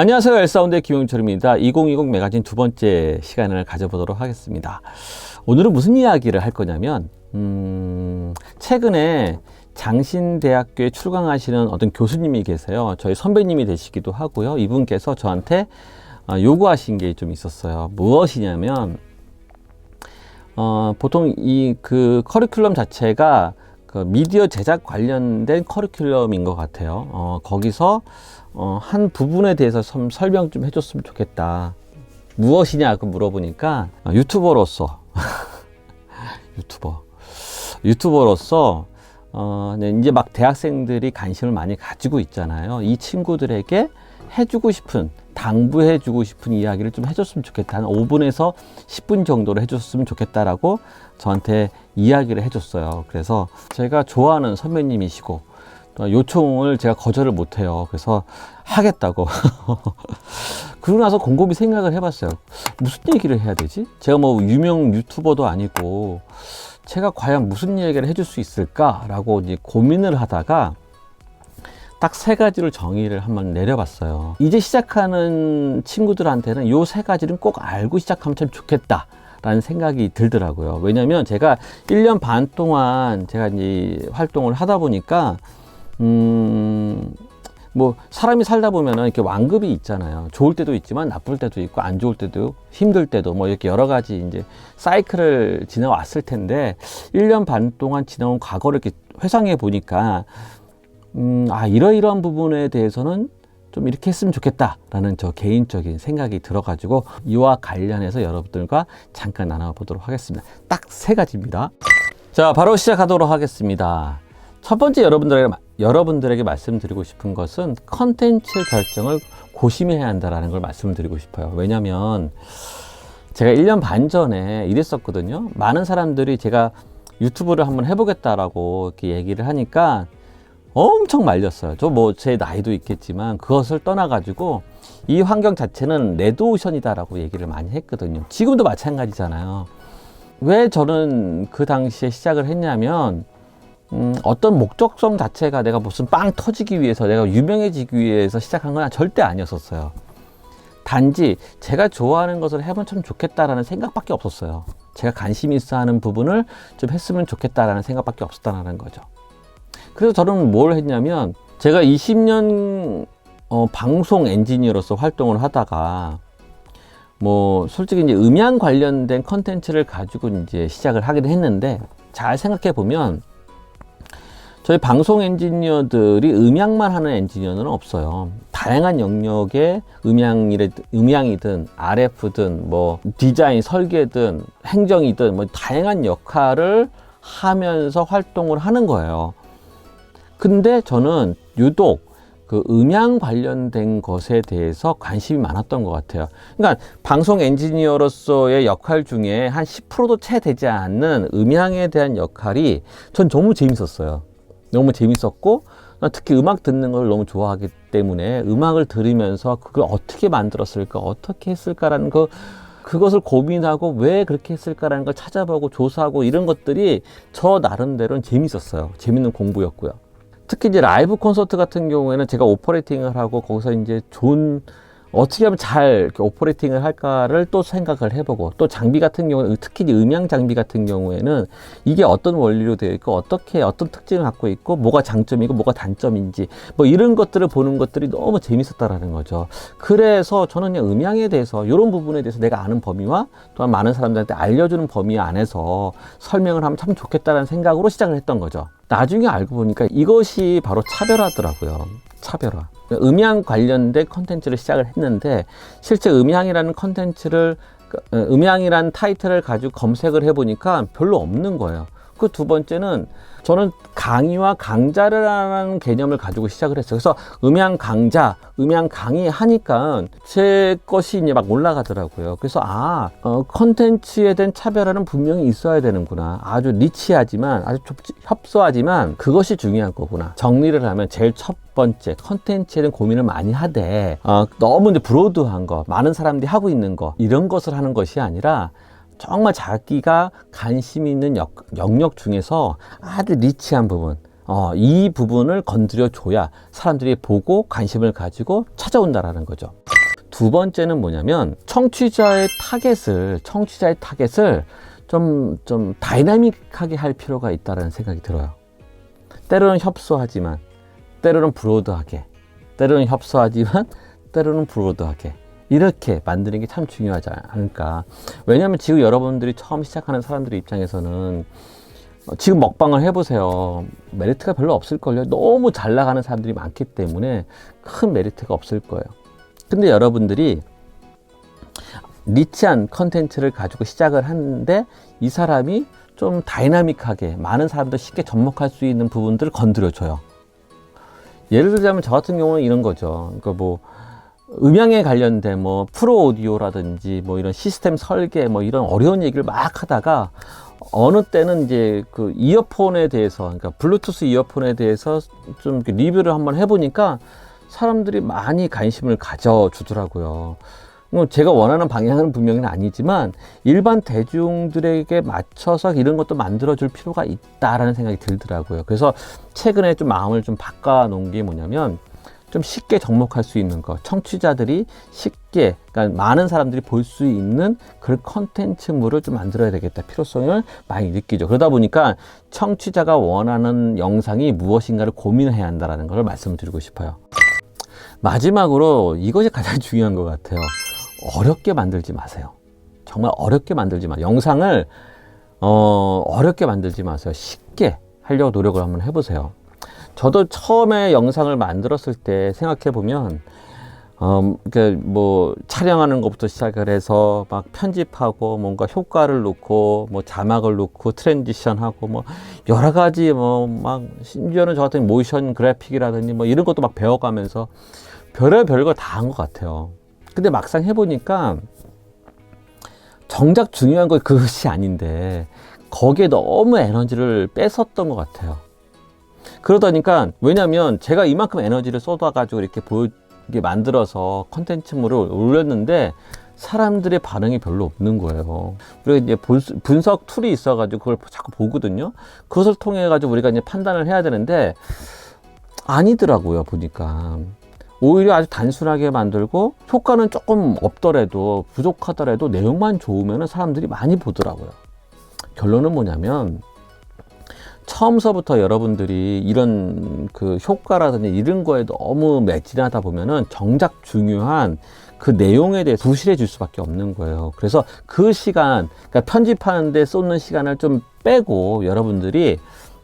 안녕하세요. 엘사운드의 김용철입니다. 2020 매거진 두 번째 시간을 가져보도록 하겠습니다. 오늘은 무슨 이야기를 할 거냐면, 음, 최근에 장신대학교에 출강하시는 어떤 교수님이 계세요. 저희 선배님이 되시기도 하고요. 이분께서 저한테 어, 요구하신 게 좀 있었어요. 무엇이냐면, 어, 보통 이 그 커리큘럼 자체가 그 미디어 제작 관련된 커리큘럼인 것 같아요. 어, 거기서 어, 한 부분에 대해서 좀 설명 좀 해줬으면 좋겠다. 무엇이냐고 물어보니까 어, 유튜버로서 유튜버 유튜버로서 어, 네, 이제 막 대학생들이 관심을 많이 가지고 있잖아요. 이 친구들에게 해주고 싶은 당부해주고 싶은 이야기를 좀 해줬으면 좋겠다. 한 5분에서 10분 정도로 해줬으면 좋겠다라고 저한테 이야기를 해줬어요. 그래서 제가 좋아하는 선배님이시고 또 요청을 제가 거절을 못해요. 그래서 하겠다고. 그러고 나서 곰곰이 생각을 해봤어요. 무슨 얘기를 해야 되지? 제가 뭐 유명 유튜버도 아니고 제가 과연 무슨 얘기를 해줄 수 있을까라고 이제 고민을 하다가 딱 세 가지를 정의를 한번 내려봤어요. 이제 시작하는 친구들한테는 요 세 가지는 꼭 알고 시작하면 참 좋겠다. 라는 생각이 들더라고요. 왜냐면 제가 1년 반 동안 제가 이제 활동을 하다 보니까, 음, 뭐, 사람이 살다 보면은 이렇게 완급이 있잖아요. 좋을 때도 있지만 나쁠 때도 있고, 안 좋을 때도, 힘들 때도, 뭐, 이렇게 여러 가지 이제 사이클을 지나왔을 텐데, 1년 반 동안 지나온 과거를 이렇게 회상해 보니까, 음, 아, 이러이러한 부분에 대해서는 좀 이렇게 했으면 좋겠다라는 저 개인적인 생각이 들어가지고 이와 관련해서 여러분들과 잠깐 나눠보도록 하겠습니다. 딱 세 가지입니다. 자, 바로 시작하도록 하겠습니다. 첫 번째 여러분들에게, 여러분들에게 말씀드리고 싶은 것은 컨텐츠 결정을 고심해야 한다라는 걸 말씀드리고 싶어요. 왜냐면 제가 1년 반 전에 이랬었거든요. 많은 사람들이 제가 유튜브를 한번 해보겠다라고 이렇게 얘기를 하니까 엄청 말렸어요. 저 뭐 제 나이도 있겠지만 그것을 떠나가지고 이 환경 자체는 레드오션이다라고 얘기를 많이 했거든요. 지금도 마찬가지잖아요. 왜 저는 그 당시에 시작을 했냐면 음, 어떤 목적성 자체가 내가 무슨 빵 터지기 위해서 내가 유명해지기 위해서 시작한 건 절대 아니었었어요. 단지 제가 좋아하는 것을 해보면 참 좋겠다라는 생각밖에 없었어요. 제가 관심 있어 하는 부분을 좀 했으면 좋겠다라는 생각밖에 없었다는 거죠. 그래서 저는 뭘 했냐면 제가 20년 어, 방송 엔지니어로서 활동을 하다가 뭐 솔직히 이제 음향 관련된 컨텐츠를 가지고 이제 시작을 하긴 했는데 잘 생각해 보면 저희 방송 엔지니어들이 음향만 하는 엔지니어는 없어요. 다양한 영역의 음향이든, RF든, 뭐, 디자인, 설계든, 행정이든, 뭐, 다양한 역할을 하면서 활동을 하는 거예요. 근데 저는 유독 그 음향 관련된 것에 대해서 관심이 많았던 것 같아요. 그러니까 방송 엔지니어로서의 역할 중에 한 10%도 채 되지 않는 음향에 대한 역할이 전 너무 재밌었어요. 너무 재밌었고 특히 음악 듣는 걸 너무 좋아하기 때문에 음악을 들으면서 그걸 어떻게 만들었을까 어떻게 했을까라는 그 그것을 고민하고 왜 그렇게 했을까라는 걸 찾아보고 조사하고 이런 것들이 저 나름대로는 재밌었어요. 재밌는 공부였고요. 특히 이제 라이브 콘서트 같은 경우에는 제가 오퍼레이팅을 하고 거기서 이제 좋은 어떻게 하면 잘 오퍼레이팅을 할까를 또 생각을 해보고 또 장비 같은 경우는 특히 음향 장비 같은 경우에는 이게 어떤 원리로 되어 있고 어떻게 어떤 특징을 갖고 있고 뭐가 장점이고 뭐가 단점인지 뭐 이런 것들을 보는 것들이 너무 재밌었다라는 거죠. 그래서 저는 그냥 음향에 대해서 이런 부분에 대해서 내가 아는 범위와 또한 많은 사람들한테 알려주는 범위 안에서 설명을 하면 참 좋겠다라는 생각으로 시작을 했던 거죠. 나중에 알고 보니까 이것이 바로 차별화더라고요. 차별화. 음향 관련된 컨텐츠를 시작을 했는데 실제 음향이라는 컨텐츠를 음향이라는 타이틀을 가지고 검색을 해보니까 별로 없는 거예요. 그 두 번째는 저는 강의와 강좌를 하는 개념을 가지고 시작을 했어요. 그래서 음향 강좌, 음향 강의 하니까 제 것이 이제 막 올라가더라고요. 그래서 아, 어, 컨텐츠에 대한 차별화는 분명히 있어야 되는구나. 아주 니치하지만, 아주 협소하지만 그것이 중요한 거구나. 정리를 하면 제일 첫 번째 컨텐츠에 대한 고민을 많이 하되 어, 너무 이제 브로드한 거, 많은 사람들이 하고 있는 거 이런 것을 하는 것이 아니라 정말 자기가 관심 있는 역, 영역 중에서 아주 리치한 부분 어, 이 부분을 건드려 줘야 사람들이 보고 관심을 가지고 찾아온다라는 거죠. 두 번째는 뭐냐면 청취자의 타겟을 청취자의 타겟을 좀 좀 다이나믹하게 할 필요가 있다라는 생각이 들어요. 때로는 협소하지만 때로는 브로드하게 때로는 협소하지만 때로는 브로드하게 이렇게 만드는 게 참 중요하지 않을까. 왜냐하면 지금 여러분들이 처음 시작하는 사람들의 입장에서는 어, 지금 먹방을 해보세요. 메리트가 별로 없을걸요. 너무 잘 나가는 사람들이 많기 때문에 큰 메리트가 없을 거예요. 근데 여러분들이 니치한 컨텐츠를 가지고 시작을 하는데 이 사람이 좀 다이나믹하게 많은 사람들 쉽게 접목할 수 있는 부분들을 건드려줘요. 예를 들자면 저 같은 경우는 이런 거죠. 그러니까 뭐 음향에 관련된 뭐 프로 오디오라든지 뭐 이런 시스템 설계 뭐 이런 어려운 얘기를 막 하다가 어느 때는 이제 그 이어폰에 대해서 그러니까 블루투스 이어폰에 대해서 좀 리뷰를 한번 해보니까 사람들이 많이 관심을 가져주더라고요. 뭐 제가 원하는 방향은 분명히 아니지만 일반 대중들에게 맞춰서 이런 것도 만들어줄 필요가 있다라는 생각이 들더라고요. 그래서 최근에 좀 마음을 좀 바꿔놓은 게 뭐냐면 좀 쉽게 접목할 수 있는 것, 청취자들이 쉽게, 그러니까 많은 사람들이 볼 수 있는 그런 컨텐츠물을 좀 만들어야 되겠다 필요성을 많이 느끼죠. 그러다 보니까 청취자가 원하는 영상이 무엇인가를 고민해야 한다는 걸 말씀드리고 싶어요. 마지막으로 이것이 가장 중요한 것 같아요. 어렵게 만들지 마세요. 정말 어렵게 만들지 마. 영상을 어, 어렵게 만들지 마세요. 쉽게 하려고 노력을 한번 해보세요. 저도 처음에 영상을 만들었을 때 생각해 보면 어, 그뭐 촬영하는 것부터 시작을 해서 막 편집하고 뭔가 효과를 놓고 뭐 자막을 놓고 트랜지션하고 뭐 여러 가지 뭐 막 심지어는 저 같은 모션 그래픽이라든지 뭐 이런 것도 막 배워가면서 별의별 거다한 것 같아요. 근데 막상 해보니까 정작 중요한 건 그것이 아닌데 거기에 너무 에너지를 뺏었던 것 같아요. 그러다니까 왜냐면 제가 이만큼 에너지를 쏟아가지고 이렇게 보이게 만들어서 컨텐츠물을 올렸는데 사람들의 반응이 별로 없는 거예요. 그리고 이제 분석 툴이 있어가지고 그걸 자꾸 보거든요. 그것을 통해 가지고 우리가 이제 판단을 해야 되는데 아니더라고요 보니까 오히려 아주 단순하게 만들고 효과는 조금 없더라도 부족하더라도 내용만 좋으면 사람들이 많이 보더라고요. 결론은 뭐냐면 처음서부터 여러분들이 이런 그 효과라든지 이런 거에 너무 매진하다 보면은 정작 중요한 그 내용에 대해 부실해 질 수밖에 없는 거예요. 그래서 그 시간, 그러니까 편집하는데 쏟는 시간을 좀 빼고 여러분들이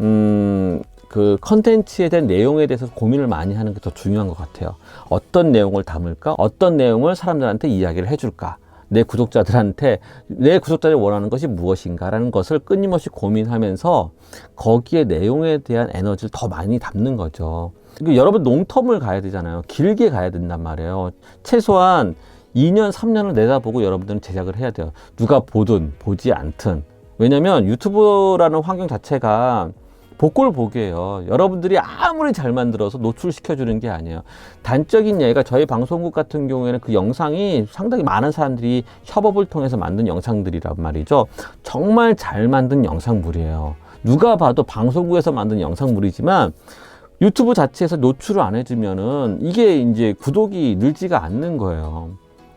음, 그 컨텐츠에 대한 내용에 대해서 고민을 많이 하는 게 더 중요한 것 같아요. 어떤 내용을 담을까? 어떤 내용을 사람들한테 이야기를 해줄까? 내 구독자들한테 내 구독자들이 원하는 것이 무엇인가라는 것을 끊임없이 고민하면서 거기에 내용에 대한 에너지를 더 많이 담는 거죠. 여러분 롱텀을 가야 되잖아요. 길게 가야 된단 말이에요. 최소한 2년, 3년을 내다보고 여러분들은 제작을 해야 돼요. 누가 보든 보지 않든. 왜냐면 유튜브라는 환경 자체가 복골 보기예요. 여러분들이 아무리 잘 만들어서 노출시켜 주는 게 아니에요. 단적인 예가 저희 방송국 같은 경우에는 그 영상이 상당히 많은 사람들이 협업을 통해서 만든 영상들이란 말이죠. 정말 잘 만든 영상물이에요. 누가 봐도 방송국에서 만든 영상물이지만 유튜브 자체에서 노출을 안 해주면은 이게 이제 구독이 늘지가 않는 거예요.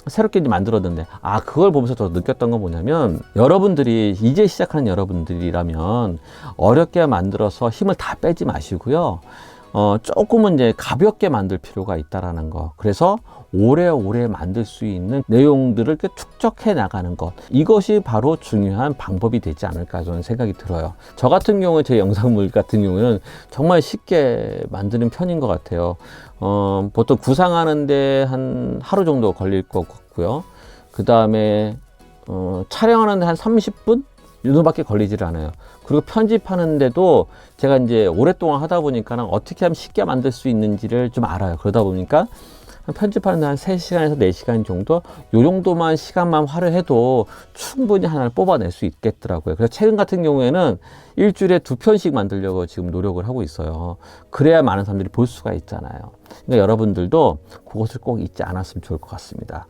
새롭게 이제 만들었는데 아 그걸 보면서 저 느꼈던 건 뭐냐면 여러분들이 이제 시작하는 여러분들이라면 어렵게 만들어서 힘을 다 빼지 마시고요 어 조금은 이제 가볍게 만들 필요가 있다라는 거. 그래서 오래오래 만들 수 있는 내용들을 축적해 나가는 것. 이것이 바로 중요한 방법이 되지 않을까 저는 생각이 들어요. 저 같은 경우에 제 영상물 같은 경우에는 정말 쉽게 만드는 편인 것 같아요. 어, 보통 구상하는데 한 하루 정도 걸릴 것 같고요. 그 다음에 어, 촬영하는데 한 30분 정도밖에 걸리질 않아요. 그리고 편집하는데도 제가 이제 오랫동안 하다 보니까 어떻게 하면 쉽게 만들 수 있는지를 좀 알아요. 그러다 보니까 편집하는데 한 3시간에서 4시간 정도 요 정도만 시간만 활용해도 충분히 하나를 뽑아낼 수 있겠더라고요. 그래서 최근 같은 경우에는 일주일에 두 편씩 만들려고 지금 노력을 하고 있어요. 그래야 많은 사람들이 볼 수가 있잖아요. 그러니까 여러분들도 그것을 꼭 잊지 않았으면 좋을 것 같습니다.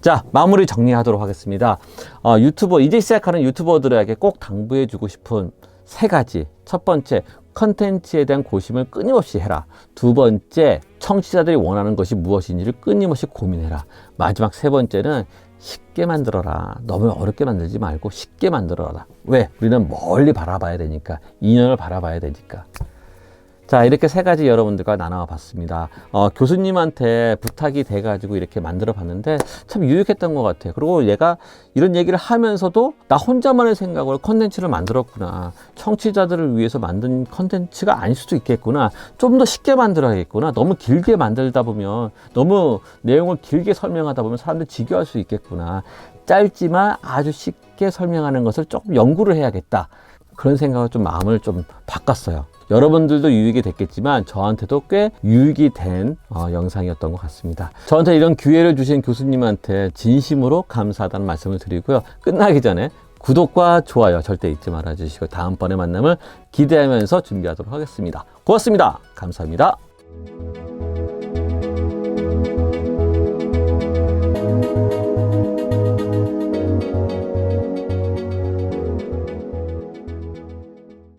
자, 마무리 정리하도록 하겠습니다. 어, 유튜버, 이제 시작하는 유튜버들에게 꼭 당부해 주고 싶은 세 가지. 첫 번째, 컨텐츠에 대한 고심을 끊임없이 해라. 두 번째, 청취자들이 원하는 것이 무엇인지를 끊임없이 고민해라. 마지막 세 번째는 쉽게 만들어라. 너무 어렵게 만들지 말고 쉽게 만들어라. 왜? 우리는 멀리 바라봐야 되니까. 2년을 바라봐야 되니까. 자, 이렇게 세 가지 여러분들과 나눠 봤습니다. 어, 교수님한테 부탁이 돼 가지고 이렇게 만들어 봤는데 참 유익했던 것 같아요. 그리고 얘가 이런 얘기를 하면서도 나 혼자만의 생각으로 컨텐츠를 만들었구나. 청취자들을 위해서 만든 컨텐츠가 아닐 수도 있겠구나. 좀 더 쉽게 만들어야겠구나. 너무 길게 만들다 보면 너무 내용을 길게 설명하다 보면 사람들이 지겨할 수 있겠구나. 짧지만 아주 쉽게 설명하는 것을 조금 연구를 해야겠다. 그런 생각을 좀 마음을 좀 바꿨어요. 여러분들도 유익이 됐겠지만 저한테도 꽤 유익이 된 어, 영상이었던 것 같습니다. 저한테 이런 기회를 주신 교수님한테 진심으로 감사하다는 말씀을 드리고요. 끝나기 전에 구독과 좋아요 절대 잊지 말아 주시고 다음번에 만남을 기대하면서 준비하도록 하겠습니다. 고맙습니다. 감사합니다. thank you